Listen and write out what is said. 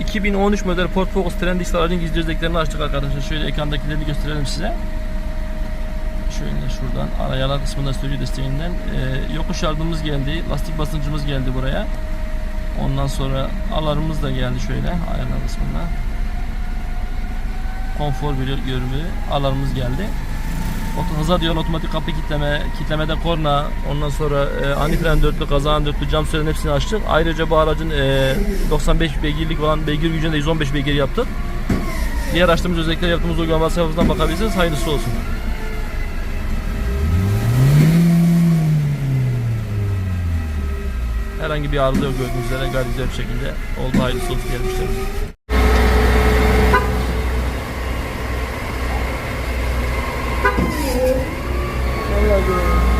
2013 model Ford Focus Trendix aracın gizli özelliklerini açtık arkadaşlar. Şöyle ekrandakilerini gösterelim size. Şöyle şuradan arayalar kısmında sürücü desteğinden e, yokuş yardımımız geldi. Lastik basıncımız geldi buraya. Ondan sonra alarmımız da geldi şöyle ayarlar kısmına. Konfor görünümü. Alarmımız geldi. Hıza diyor otomatik kapı kitleme, kitlemede korna, ondan sonra e, ani fren dörtlü, kazağın dörtlü, cam süren hepsini açtık. Ayrıca bu aracın e, 95 beygirlik olan beygir gücüne de 115 beygir yaptık. Diğer açtığımız özellikler yaptığımız uygulama sayfasından bakabilirsiniz. Hayırlısı olsun. Herhangi bir arıza yok gördüğünüz üzere gayet güzel bir şekilde oldu. Hayırlısı olsun diyelim over